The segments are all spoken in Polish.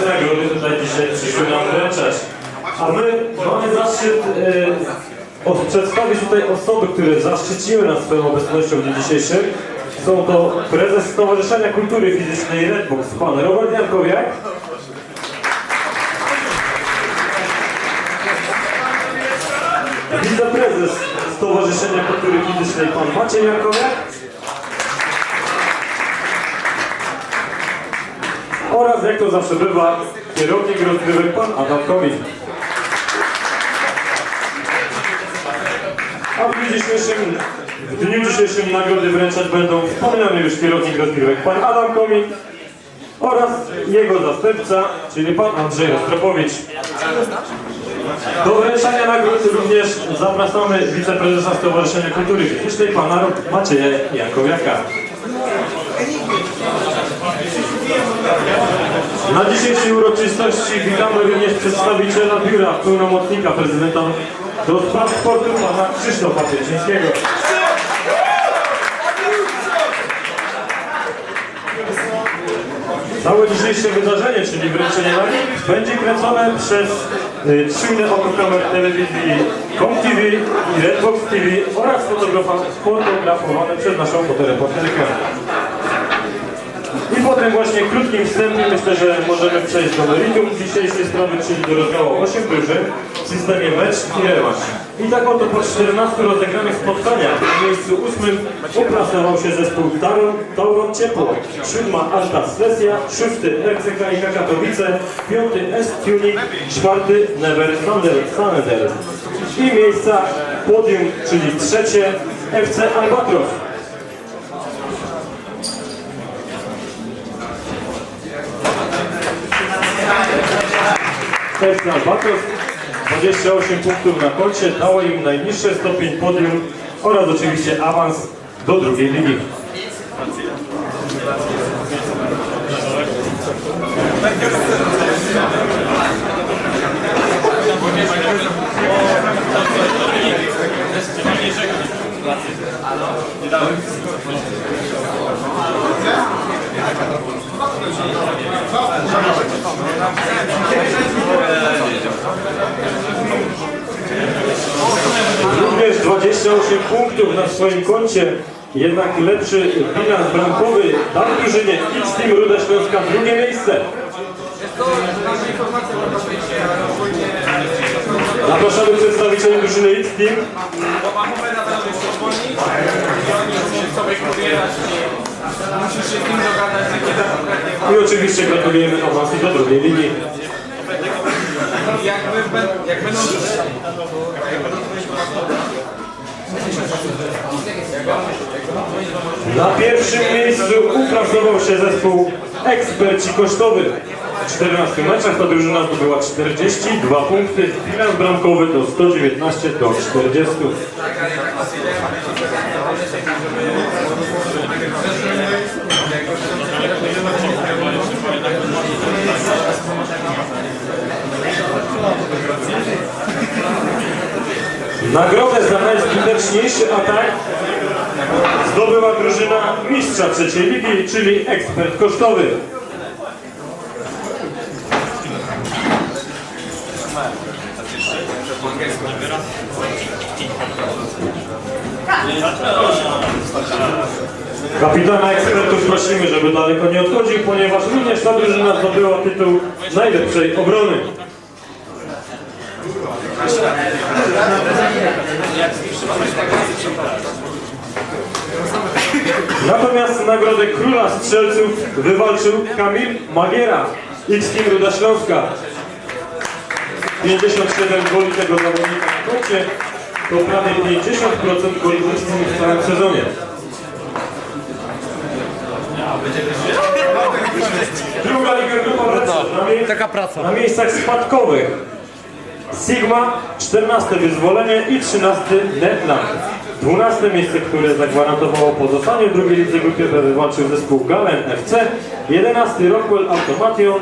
te nagrody tutaj dzisiaj przyszły nam wręczać. A my mamy zaszczyt e, przedstawić tutaj osoby, które zaszczyciły nas swoją obecnością w dniu dzisiejszym. Są to prezes Stowarzyszenia Kultury Fizycznej Redbox, pan Robert Jankowiak. Wiceprezes Stowarzyszenia Kultury Fizycznej pan Maciej Jankowiak. Oraz jak to zawsze bywa, kierownik rozgrywek pan Adam Komin. A w dniu dzisiejszym, w dniu dzisiejszym nagrody wręczać będą wspomniany już kierownik rozgrywek pan Adam Komin oraz jego zastępca, czyli pan Andrzej Rostropowicz. Do wręczania nagród również zapraszamy wiceprezesa Stowarzyszenia Kultury Fizycznej pana Macieja Jankowiaka. Na dzisiejszej uroczystości witamy również przedstawiciela biura pełnomocnika prezydenta do spraw sportu pana Krzysztofa Piercińskiego. Całe dzisiejsze wydarzenie, czyli wręczenie nagród, będzie kręcone przez y, czujne oko kamer telewizji Com TV i Redbox TV oraz fotografa- fotografowane przez naszą fotoreporterkę. I tym właśnie krótkim wstępie myślę, że możemy przejść do meritum dzisiejszej sprawy, czyli do rozdziału 8 drużyn w systemie mecz i rewanż. I tak oto po 14 rozegranych spotkaniach w miejscu 8 uplasował się zespół Tauron, Tauron Ciepło, siódma Alta Sesja, szósty RCK Katowice, piąty S-Tuning, czwarty Never Thunder Thunder. I miejsca podium, czyli trzecie FC Albatros. FC Albatros 28 punktów na koncie, dało im najniższy stopień podium oraz oczywiście awans do drugiej ligi. Również 28 punktów na swoim koncie, jednak lepszy bilans bramkowy dał drużynie X-Team Ruda Śląska drugie miejsce. Zapraszamy przedstawicieli drużyny X-Team. Musisz się z nim dogadać, kiedy konkretnie I oczywiście gratulujemy awansu do drugiej ligi. jak, my, bę- jak będą Na pierwszym miejscu uprasował się zespół Eksperci Kosztowy. W 14 meczach ta drużyna zdobyła 42 punkty, bilans bramkowy to 119 do 40. Nagrodę za najskuteczniejszy atak zdobyła drużyna mistrza trzeciej ligi, czyli ekspert kosztowy. Kapitana ekspertów prosimy, żeby daleko nie odchodził, ponieważ również ta drużyna zdobyła tytuł najlepszej obrony. Natomiast nagrodę Króla Strzelców wywalczył Kamil Magiera, X-Team Ruda Śląska. 57 goli tego zawodnika na koncie, to prawie 50% goli X-Team w całym sezonie. Druga liga grupa mie- Taka praca. na miejscach spadkowych. Sigma, 14 wyzwolenie i 13 Netland. 12 miejsce, które zagwarantowało pozostanie w drugiej lidze grupie B wywalczył zespół Galen FC, 11 Rockwell Automation,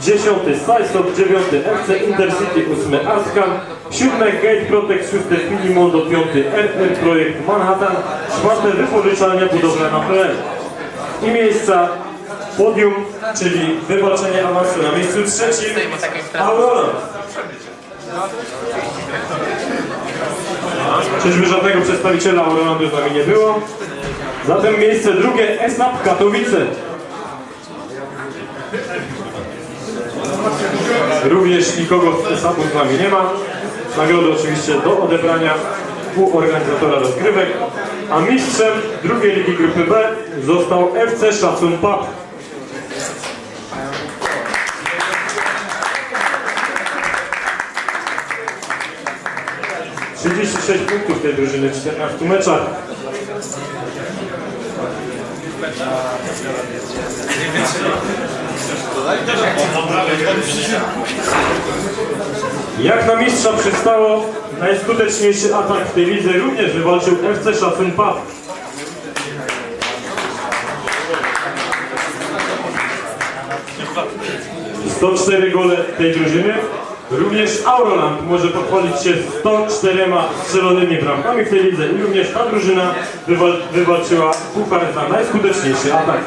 10 Sajsop, 9 FC Intercity, 8 Askan, 7 Gate Protect, 6 Filimondo, 5 RR Projekt Manhattan, 4 Wypożyczalnia Budowlana PL. I miejsca podium czyli wywalczenie awansu na miejscu trzecim Aurora. Czyżby żadnego przedstawiciela Aurolandu z nami nie było? Zatem miejsce drugie ESNAP Katowice. Również nikogo z ESNAP-u z nami nie ma. Nagrody oczywiście do odebrania u organizatora rozgrywek. A mistrzem drugiej ligi grupy B został FC Szacun Pub. 36 punktów tej drużyny w 14 meczach. Jak na mistrza przystało, najskuteczniejszy atak w tej lidze również wywalczył FC Pub. Sto 104 gole tej drużyny. Również Auroland może pochwalić się 104 strzelonymi bramkami w tej lidze i również ta drużyna wywal wywalczyła puchar za najskuteczniejszy atak.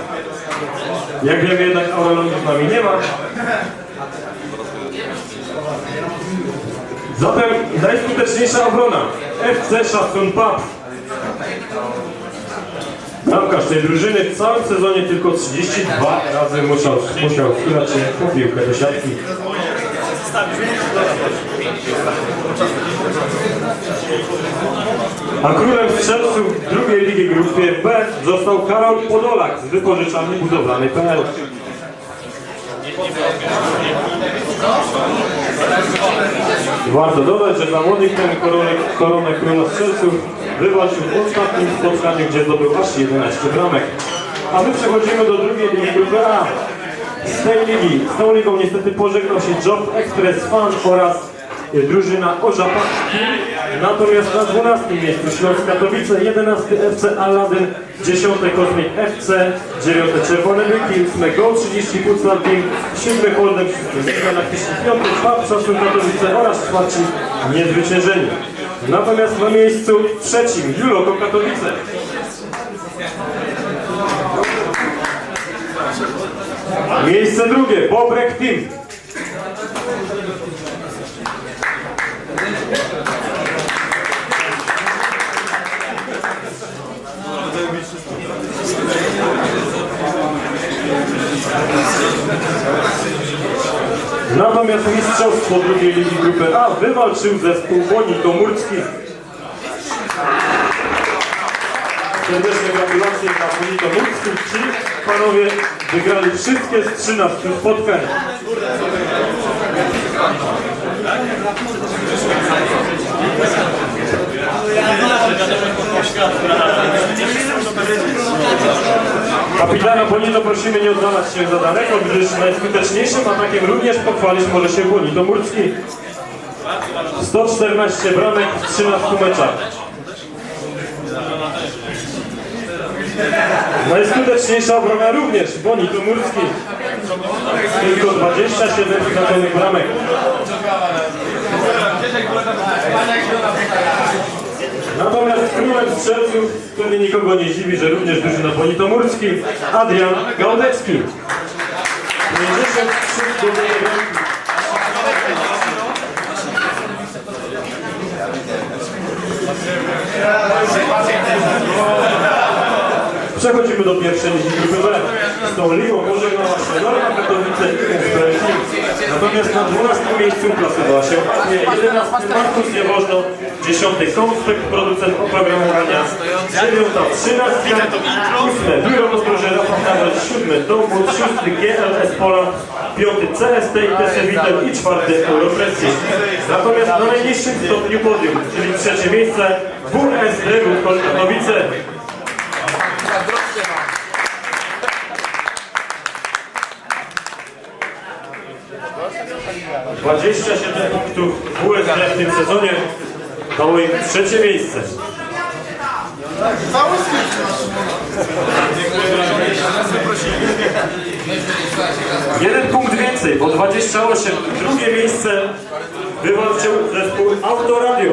Jak wiemy jednak Aurolandu z nami nie ma. Zatem najskuteczniejsza obrona FC Szacun Pub. Bramkarz tej drużyny w całym sezonie tylko 32 razy musiał, musiał się po piłkę do siatki. A królem strzelców drugiej ligi grupie B został Karol Podolak z wypożyczalni budowlanej.pl. Warto dodać, że zawodnik ten koronę, koronę króla strzelców wywalczył w ostatnim spotkaniu, gdzie zdobył aż 11 bramek. A my przechodzimy do drugiej ligi grupy A. Z tej ligi, z tą ligą niestety pożegnał się Job Express Fan oraz y, drużyna Orza Paszki. Natomiast na 12 miejscu Śląsk Katowice, 11 FC Aladdin, 10 Kosmik FC, 9 Czerwone Byki, 8 Go 30 Puclan Team, 7 Holdem, 6 na 5 Szacun Katowice oraz 4 Niezwyciężeni. Natomiast na miejscu trzecim Juloko Katowice. Miejsce drugie, Bobrek Team. Natomiast mistrzostwo drugiej ligi grupy A wywalczył zespół Bonitomurski. Serdeczne gratulacje dla Bonitomurskich. Ci panowie wygrali wszystkie z 13 spotkań. Kapitana Bonito prosimy nie oddalać się za daleko, gdyż najskuteczniejszym atakiem również pochwalić może się Bonito Murski. 114 bramek w 13 meczach. Najskuteczniejsza obrona również Bonito Murski. Tylko 27 znaczonych bramek. Natomiast królem strzelców pewnie nikogo nie dziwi, że również drużyna Bonitomurski Adrian Gałdecki. 53 zdobyte bramki. Przechodzimy do pierwszej ligi grupy B. Z tą ligą pożegnała się Norma Katowice i SPLC. Natomiast na 12 miejscu plasowała się Aknie, 11 Markus Niewożno, 10 Konspekt, producent oprogramowania, 9 13 8 Biuro Podróży Rafał Nawel, 7 Dowód, 6 GLS Pola, 5 CST i TC Witel i 4 Europresji. Natomiast na najniższym stopniu podium, czyli trzecie miejsce WSD Ruch Katowice. 27 punktów WSD w tym sezonie dało im trzecie miejsce. Jeden punkt więcej, bo 28. Drugie miejsce wywalczył zespół Autoradio.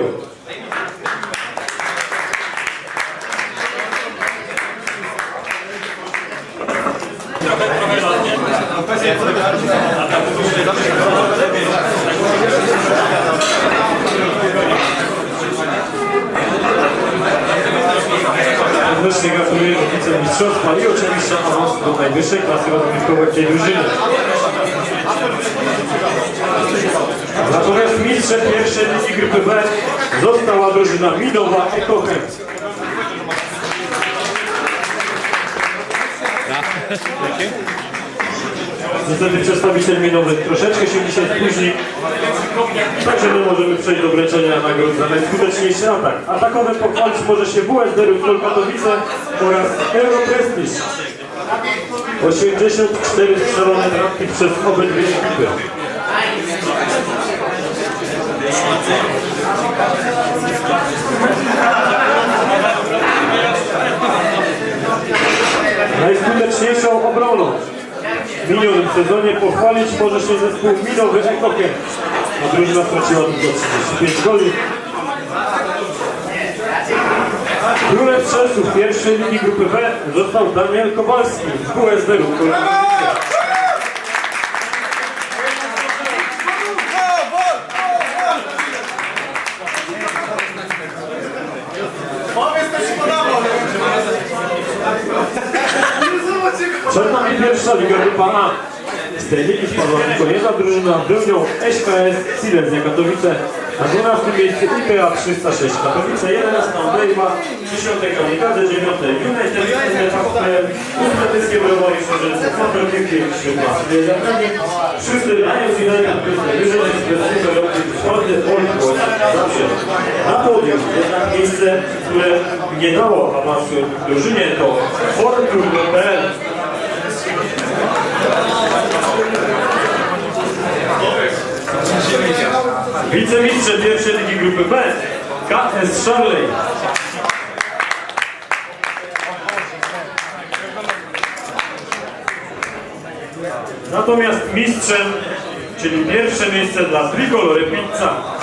Serdecznie gratuluję wicemistrzostwa i oczywiście awans do najwyższej klasy rozgrywkowej tej drużyny. Natomiast mistrzem pierwszej ligi grupy B została drużyna Minowa Ekochem. Niestety przedstawiciel minowy troszeczkę się dzisiaj spóźni, także my możemy przejść do wręczenia nagród za najskuteczniejszy atak. Atakowe pochwalić może się WSD Rutkol Katowice oraz Europrestige. 84 strzelone bramki przez obydwie ekipy. Najskuteczniejszą obroną w minionym sezonie pochwalić może się zespół minowy Ekokiem. A drużyna straciła tylko 35 goli. Królem strzelców pierwszej ligi grupy B został Daniel Kowalski z WSD Rutkol. Przed nami pierwsza liga grupa A. Z tej ligi spadła tylko jedna drużyna, był nią SKS Silesia Katowice. Na 12 miejscu IPA 306 Katowice, 11 Odejma, 10 Kamikaze, 9 United, FPL, Uzbekiskie Browary Szerzyce, Kontrolnikiem 13 Zagrani, 6 Lions United, wyżej roku, 4 Polk zawsze. Na podium jednak miejsce, które nie dało awansu drużynie to Fortur.pl Wicemistrze pierwszej ligi grupy B KS Charley. Natomiast mistrzem, czyli pierwsze miejsce dla Tricolory Pizza.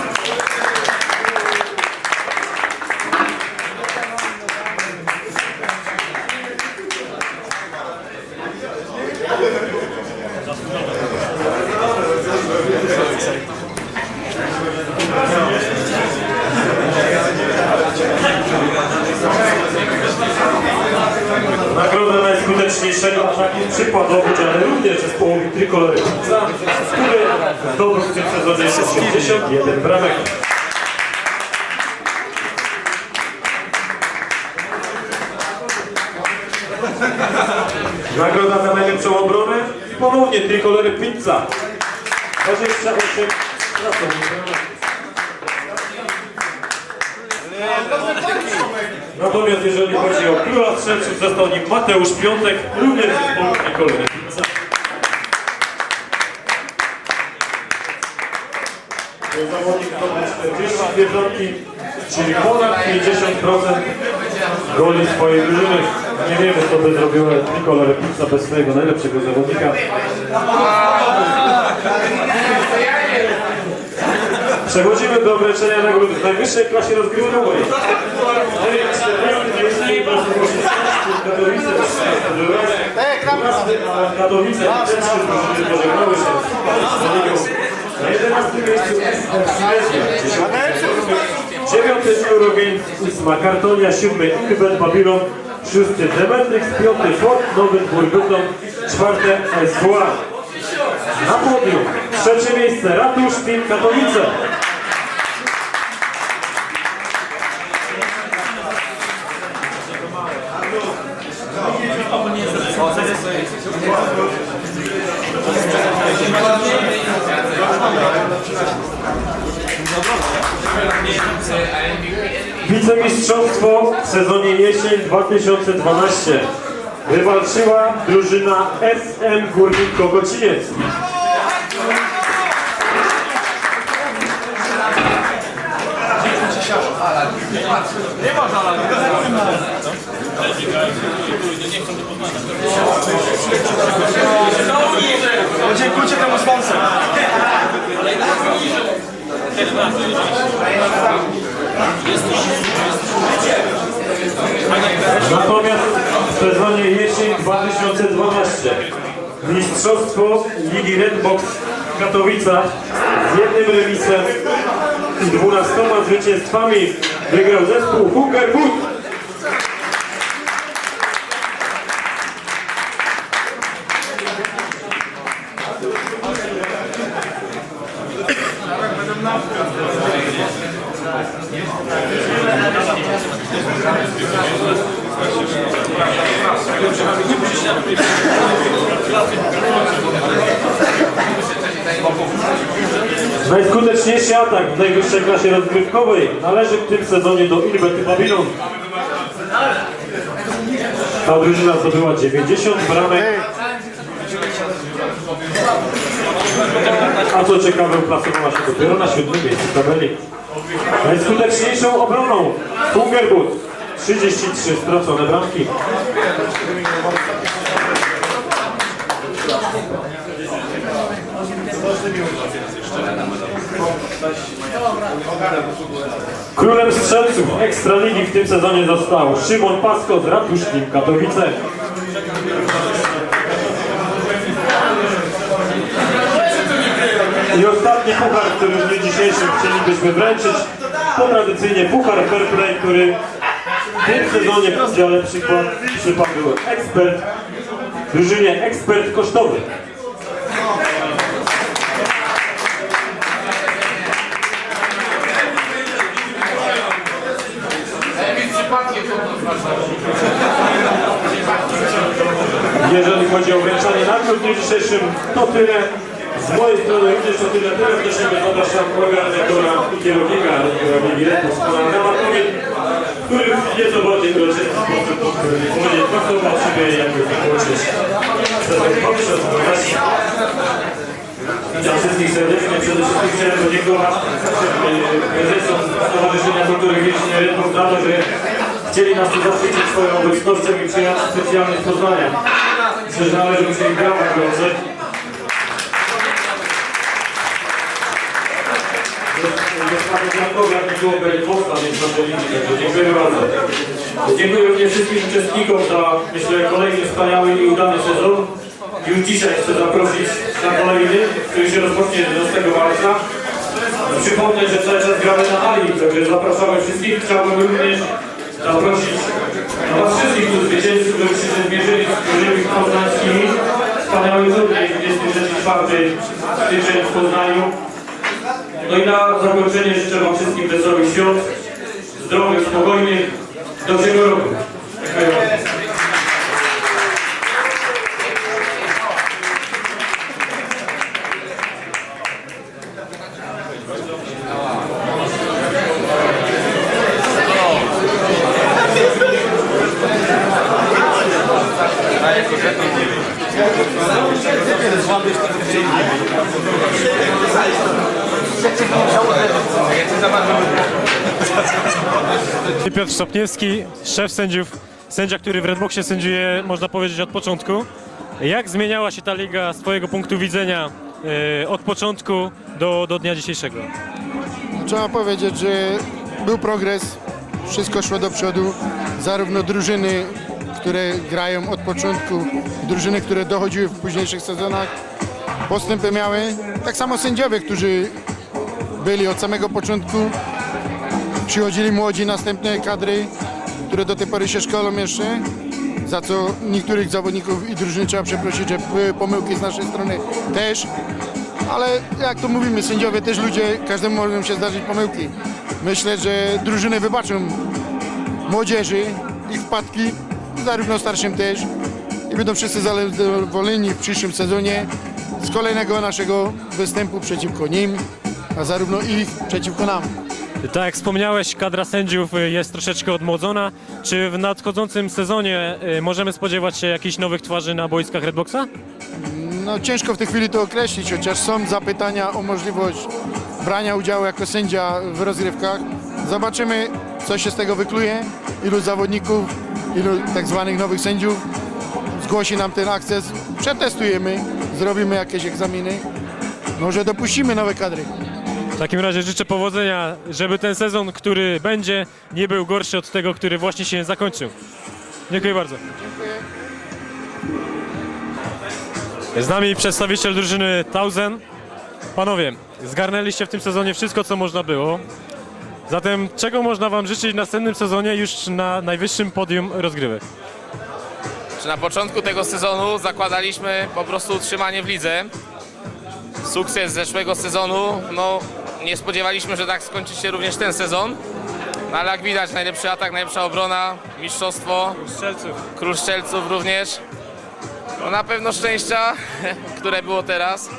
Nagroda najskuteczniejszego ataku przykładowo udzielany również zespołowi Tricolory Pizza, który zdobył w tym sezonie 81 bramek. Nagroda za najlepszą obronę i ponownie Tricolory Pizza. 28 pracowników. Natomiast jeżeli chodzi o króla strzelców, został nim Mateusz Piątek, również zespołu Tricolory Pizza. To Zawodnik 42 bramki, czyli ponad 50% goli swojej drużyny. Nie wiemy, co by zrobiło Tricolory Pizza bez swojego najlepszego zawodnika. Przechodzimy do wręczenia nagród w najwyższej klasie rozgrywkowej. Katowice i też drużyny pożegnały się z ligą. Na 11 miejscu Silesia, 9 Eurogames, 8 Kartonia, 7 Inbet Babylon, 6 Demetrix, 5 Fort, Nowy Bytom, 4 SWA. Na podium trzecie miejsce Ratusz Team Katowice. Wicemistrzostwo w sezonie jesień 2012 wywalczyła drużyna SM Górnik Kogociniec. Nie ma żala. Podziękujcie temu sponsorom. Natomiast w sezonie jesień 2012 Mistrzostwo Ligi Redbox w Katowicach z jednym remisem i 12 zwycięstwami wygrał zespół Hooker Wood. Najskuteczniejszy atak w najwyższej klasie rozgrywkowej należy w tym sezonie do Ilbety Babylon. Ta drużyna zdobyła 90 bramek. A co ciekawe, uplasowała się dopiero na siódmym miejscu tabeli. Najskuteczniejszą obroną Fungerbut 33 stracone bramki. Królem strzelców Ekstraligi w tym sezonie został Szymon Pasko z Ratuszkiem Katowice. I ostatni puchar, który w dniu dzisiejszym chcielibyśmy wręczyć, to tradycyjnie puchar Fair Play, który w tym sezonie w dziale przykład przypadł ekspert, drużynie ekspert kosztowy. Jeżeli chodzi o wręczanie nagród w dniu dzisiejszym, to tyle. Z mojej strony również to tyle. Teraz do siebie zapraszam organizatora i kierownika Radiowi Retus, pana Ramatowicz, który w nieco bardziej uroczysty sposób będzie pracował siebie jakby zakończyć sezon 2012. Witam wszystkich serdecznie. Przede wszystkim chciałem podziękować e, prezesom Stowarzyszenia Kultury Wiecznie Redmond za to, że chcieli nas tu zaszczycić swoją obecnością i przyjechać specjalnie z Poznania. Myślę, że należy się ich brawa więc na Dziękuję bardzo. Dziękuję również wszystkim uczestnikom za, myślę, kolejny wspaniały i udany sezon. Już dzisiaj chcę zaprosić na kolejny, który się rozpocznie 11 marca. Przypomnę, że cały czas gramy na Ali, także zapraszamy wszystkich. Chciałbym również zaprosić na Was wszystkich tu zwycięzców, żebyście się zmierzyli z drużynami poznańskimi. Wspaniały turniej 23-4 styczeń w Poznaniu. No i na zakończenie życzę Wam wszystkim wesołych świąt, zdrowych, spokojnych, dobrego roku. Dziękuję Piotr Stopniewski, szef sędziów, sędzia, który w Redboxie sędziuje, można powiedzieć, od początku. Jak zmieniała się ta liga z Twojego punktu widzenia e, od początku do, do dnia dzisiejszego? Trzeba powiedzieć, że był progres, wszystko szło do przodu, zarówno drużyny, które grają od początku, drużyny, które dochodziły w późniejszych sezonach, postępy miały, tak samo sędziowie, którzy byli od samego początku, przychodzili młodzi, następne kadry, które do tej pory się szkolą jeszcze, za co niektórych zawodników i drużyny trzeba przeprosić, że były pomyłki z naszej strony też, ale jak to mówimy, sędziowie też ludzie, każdemu mogą się zdarzyć pomyłki. Myślę, że drużyny wybaczą młodzieży ich wpadki, zarówno starszym też i będą wszyscy zadowoleni w przyszłym sezonie z kolejnego naszego występu przeciwko nim, a zarówno ich przeciwko nam. Tak jak wspomniałeś, kadra sędziów jest troszeczkę odmłodzona. Czy w nadchodzącym sezonie e, możemy spodziewać się jakichś nowych twarzy na boiskach Redboxa? No ciężko w tej chwili to określić, chociaż są zapytania o możliwość brania udziału jako sędzia w rozgrywkach. Zobaczymy, co się z tego wykluje, ilu zawodników, ilu tak zwanych nowych sędziów zgłosi nam ten akces. Przetestujemy, zrobimy jakieś egzaminy. Może dopuścimy nowe kadry. W takim razie życzę powodzenia, żeby ten sezon, który będzie, nie był gorszy od tego, który właśnie się zakończył. Dziękuję bardzo. Z nami przedstawiciel drużyny Tausen. Panowie, zgarnęliście w tym sezonie wszystko, co można było. Zatem czego można Wam życzyć w następnym sezonie już na najwyższym podium rozgrywek? Czy na początku tego sezonu zakładaliśmy po prostu utrzymanie w lidze. Sukces zeszłego sezonu, no nie spodziewaliśmy, że tak skończy się również ten sezon. No, ale jak widać, najlepszy atak, najlepsza obrona, mistrzostwo, Strzelców. król strzelców również. No na pewno szczęścia, które było teraz.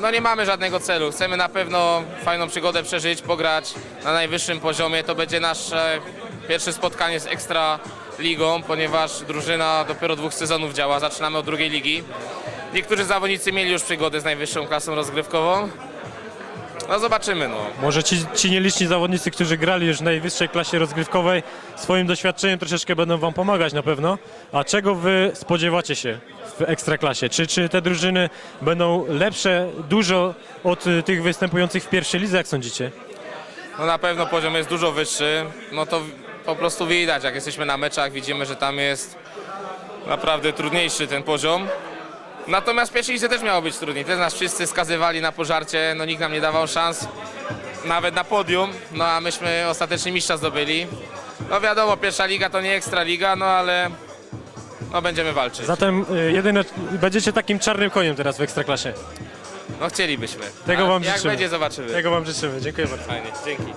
No nie mamy żadnego celu. Chcemy na pewno fajną przygodę przeżyć, pograć na najwyższym poziomie. To będzie nasze pierwsze spotkanie z Ekstra Ligą, ponieważ drużyna dopiero dwóch sezonów działa. Zaczynamy od drugiej ligi. Niektórzy zawodnicy mieli już przygodę z najwyższą klasą rozgrywkową. No zobaczymy no. Może ci, ci nieliczni zawodnicy, którzy grali już w najwyższej klasie rozgrywkowej, swoim doświadczeniem troszeczkę będą Wam pomagać na pewno. A czego Wy spodziewacie się w ekstraklasie? Czy, czy te drużyny będą lepsze dużo od y, tych występujących w pierwszej lidze, jak sądzicie? No na pewno poziom jest dużo wyższy. No to po prostu widać, jak jesteśmy na meczach, widzimy, że tam jest naprawdę trudniejszy ten poziom. Natomiast w pierwszej też miało być trudniej. Też nas wszyscy skazywali na pożarcie, no nikt nam nie dawał szans nawet na podium, no a myśmy ostatecznie mistrza zdobyli. No wiadomo, pierwsza liga to nie ekstra liga, no ale no będziemy walczyć. Zatem y, jedyne, będziecie takim czarnym koniem teraz w ekstraklasie. No chcielibyśmy. Tego A wam Jak życzymy. będzie, zobaczymy. Tego Wam życzymy. Dziękuję bardzo. Fajnie, dzięki.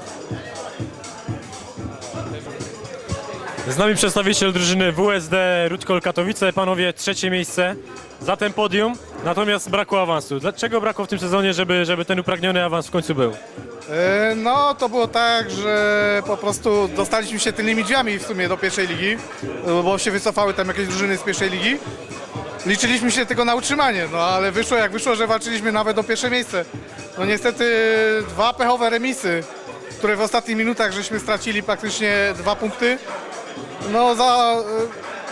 Z nami przedstawiciel drużyny WSD Rudkol Katowice. Panowie, trzecie miejsce. Zatem podium, natomiast brakło awansu. Dlaczego brakło w tym sezonie, żeby, żeby ten upragniony awans w końcu był? E, No, to było tak, że po prostu dostaliśmy się tylnymi drzwiami w sumie do pierwszej ligi, bo się wycofały tam jakieś drużyny z pierwszej ligi. Liczyliśmy się tylko na utrzymanie, no ale wyszło jak wyszło, że walczyliśmy nawet o pierwsze miejsce. No niestety dwa pechowe remisy, które w ostatnich minutach żeśmy stracili praktycznie dwa punkty. No za,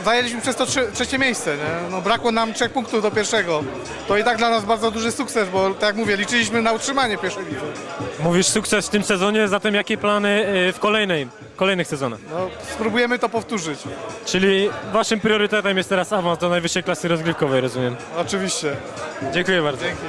e, zajęliśmy przez to trze- trzecie miejsce, nie? No brakło nam trzech punktów do pierwszego. To i tak dla nas bardzo duży sukces, bo tak jak mówię, liczyliśmy na utrzymanie pierwszej lidze. Mówisz sukces w tym sezonie, zatem jakie plany y, w kolejnej, kolejnych sezonach? No, spróbujemy to powtórzyć. Czyli waszym priorytetem jest teraz awans do najwyższej klasy rozgrywkowej, rozumiem. Oczywiście. Dziękuję bardzo. Dzięki.